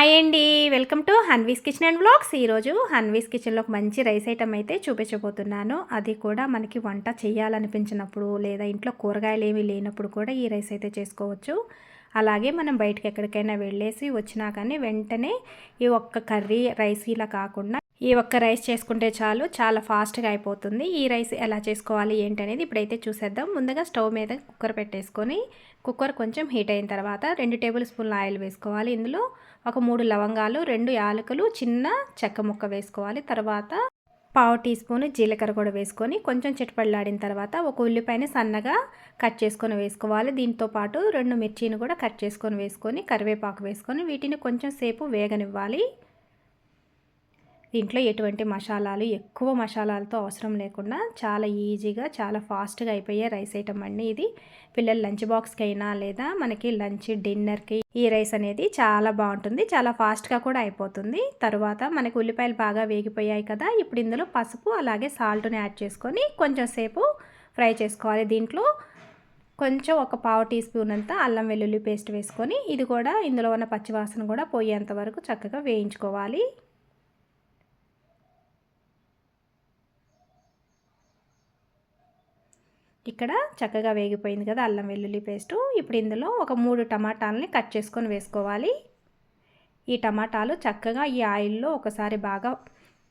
Hi అండి. Welcome to Hanvi's kitchen and blogs ఈరోజు హన్వీస్ కిచెన్లో ఒక మంచి రైస్ ఐటమ్ అయితే చూపించబోతున్నాను. అది కూడా మనకి వంట చేయాలనిపించినప్పుడు లేదా ఇంట్లో కూరగాయలు ఏమీ లేనప్పుడు కూడా ఈ రైస్ అయితే చేసుకోవచ్చు. అలాగే మనం బయటకు ఎక్కడికైనా వెళ్ళేసి వచ్చినా కానీ వెంటనే ఈ ఒక్క కర్రీ రైస్ ఇలా కాకుండా ఈ ఒక్క రైస్ చేసుకుంటే చాలు చాలా ఫాస్ట్గా అయిపోతుంది. ఈ రైస్ ఎలా చేసుకోవాలి ఏంటనేది ఇప్పుడైతే చూసేద్దాం. ముందుగా స్టవ్ మీద కుక్కర్ పెట్టేసుకొని కుక్కర్ కొంచెం హీట్ అయిన తర్వాత రెండు టేబుల్ స్పూన్ల ఆయిల్ వేసుకోవాలి. ఇందులో ఒక మూడు లవంగాలు రెండు యాలకులు చిన్న చెక్క ముక్క వేసుకోవాలి. తర్వాత పావు టీ స్పూన్ జీలకర్ర కూడా వేసుకొని కొంచెం చిటపడలాడిన తర్వాత ఒక ఉల్లిపాయని సన్నగా కట్ చేసుకొని వేసుకోవాలి. దీంతో పాటు రెండు మిర్చిని కూడా కట్ చేసుకొని వేసుకొని కరివేపాకు వేసుకొని వీటిని కొంచెం సేపు వేగనివ్వాలి. దీంట్లో ఎటువంటి మసాలాలు ఎక్కువ మసాలాలతో అవసరం లేకుండా చాలా ఈజీగా చాలా ఫాస్ట్గా అయిపోయే రైస్ ఐటమ్ అండి ఇది. పిల్లల లంచ్ బాక్స్కి అయినా లేదా మనకి లంచ్ డిన్నర్కి ఈ రైస్ అనేది చాలా బాగుంటుంది చాలా ఫాస్ట్గా కూడా అయిపోతుంది. తర్వాత మనకి ఉల్లిపాయలు బాగా వేగిపోయాయి కదా ఇప్పుడు ఇందులో పసుపు అలాగే సాల్ట్ని యాడ్ చేసుకొని కొంచెం సేపు ఫ్రై చేసుకోవాలి. దీంట్లో కొంచెం ఒక పావు టీ స్పూన్ అంతా అల్లం వెల్లుల్లి పేస్ట్ వేసుకొని ఇది కూడా ఇందులో ఉన్న పచ్చివాసన కూడా పోయేంత వరకు చక్కగా వేయించుకోవాలి. ఇక్కడ చక్కగా వేగిపోయింది కదా అల్లం వెల్లుల్లి పేస్టు. ఇప్పుడు ఇందులో ఒక మూడు టమాటాలని కట్ చేసుకొని వేసుకోవాలి. ఈ టమాటాలు చక్కగా ఈ ఆయిల్లో ఒకసారి బాగా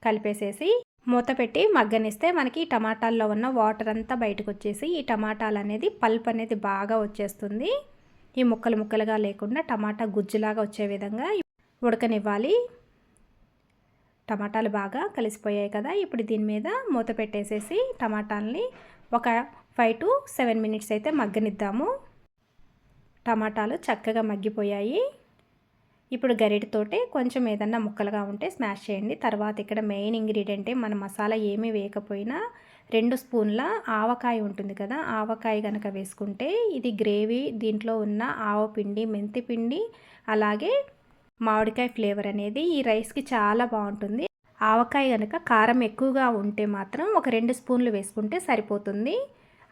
కలిపేసేసి మూత పెట్టి మగ్గనిస్తే మనకి టమాటాల్లో ఉన్న వాటర్ అంతా బయటకు వచ్చేసి ఈ టమాటాలు అనేది పల్ప్ అనేది బాగా వచ్చేస్తుంది. ఈ ముక్కలు ముక్కలుగా లేకుండా టమాటా గుజ్జులాగా వచ్చే విధంగా ఉడకనివ్వాలి. టమాటాలు బాగా కలిసిపోయాయి కదా. ఇప్పుడు దీని మీద మూత పెట్టేసేసి టమాటాలని ఒక ఫైవ్ టు సెవెన్ మినిట్స్ అయితే మగ్గనిద్దాము. టమాటాలు చక్కగా మగ్గిపోయాయి. ఇప్పుడు గరిటతోటి కొంచెం ఏదన్నా ముక్కలుగా ఉంటే స్మాష్ చేయండి. తర్వాత ఇక్కడ మెయిన్ ఇంగ్రీడియంటే మన మసాలా ఏమీ వేయకపోయినా రెండు స్పూన్ల ఆవకాయ ఉంటుంది కదా ఆవకాయ కనుక వేసుకుంటే ఇది గ్రేవీ దీంట్లో ఉన్న ఆవపిండి మెంతిపిండి మెంతి పిండి అలాగే మామిడికాయ ఫ్లేవర్ అనేది ఈ రైస్కి చాలా బాగుంటుంది. ఆవకాయ కనుక కారం ఎక్కువగా ఉంటే మాత్రం ఒక రెండు స్పూన్లు వేసుకుంటే సరిపోతుంది.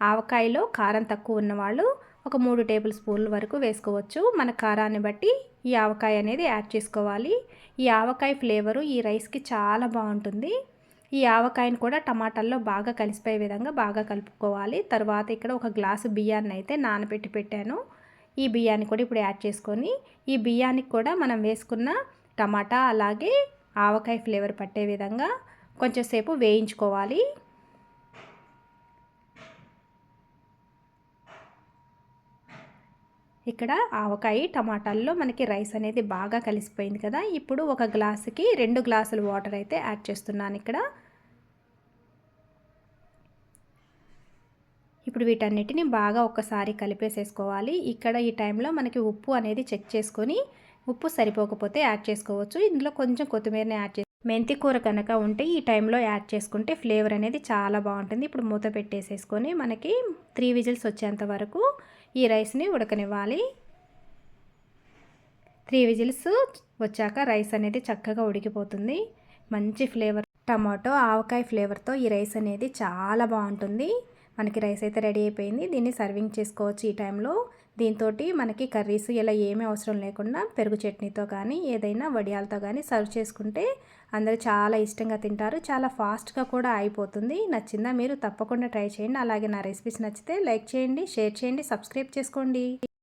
ఆవకాయలో కారం తక్కువ ఉన్నవాళ్ళు ఒక మూడు టేబుల్ స్పూన్ల వరకు వేసుకోవచ్చు. మన కారాన్ని బట్టి ఈ ఆవకాయ అనేది యాడ్ చేసుకోవాలి. ఈ ఆవకాయ ఫ్లేవరు ఈ రైస్కి చాలా బాగుంటుంది. ఈ ఆవకాయను కూడా టమాటాల్లో బాగా కలిసిపోయే విధంగా బాగా కలుపుకోవాలి. తర్వాత ఇక్కడ ఒక గ్లాసు బియ్యాన్ని అయితే నానబెట్టి పెట్టాను. ఈ బియ్యాన్ని కూడా ఇప్పుడు యాడ్ చేసుకొని ఈ బియ్యానికి కూడా మనం వేసుకున్న టమాటా అలాగే ఆవకాయ ఫ్లేవర్ పట్టే విధంగా కొంచెం సేపు వేయించుకోవాలి. ఇక్కడ ఆవకాయ టమాటాల్లో మనకి రైస్ అనేది బాగా కలిసిపోయింది కదా. ఇప్పుడు ఒక గ్లాసుకి రెండు గ్లాసులు వాటర్ అయితే యాడ్ చేస్తున్నాను ఇక్కడ. ఇప్పుడు వీటన్నిటిని బాగా ఒక్కసారి కలిపేసేసుకోవాలి. ఇక్కడ ఈ టైంలో మనకి ఉప్పు అనేది చెక్ చేసుకొని ఉప్పు సరిపోకపోతే యాడ్ చేసుకోవచ్చు. ఇందులో కొంచెం కొత్తిమీరని యాడ్ చేసి మెంతి కూర కనుక ఉంటే ఈ టైంలో యాడ్ చేసుకుంటే ఫ్లేవర్ అనేది చాలా బాగుంటుంది. ఇప్పుడు మూత పెట్టేసేసుకొని మనకి త్రీ విజిల్స్ వచ్చేంత వరకు ఈ రైస్ని ఉడకనివ్వాలి. త్రీ విజిల్స్ వచ్చాక రైస్ అనేది చక్కగా ఉడికిపోతుంది. మంచి ఫ్లేవర్ టమాటో ఆవకాయ ఫ్లేవర్తో ఈ రైస్ అనేది చాలా బాగుంటుంది. మనకి రైస్ అయితే రెడీ అయిపోయింది. దీన్ని సర్వింగ్ చేసుకోవచ్చు ఈ టైంలో. దీంతో మనకి కర్రీస్ ఇలా ఏమీ అవసరం లేకుండా పెరుగు చట్నీతో కానీ ఏదైనా వడియాలతో కానీ సర్వ్ చేసుకుంటే అందరూ చాలా ఇష్టంగా తింటారు. చాలా ఫాస్ట్గా కూడా అయిపోతుంది. నచ్చిందా మీరు తప్పకుండా ట్రై చేయండి. అలాగే నా రెసిపీస్ నచ్చితే లైక్ చేయండి షేర్ చేయండి సబ్స్క్రైబ్ చేసుకోండి.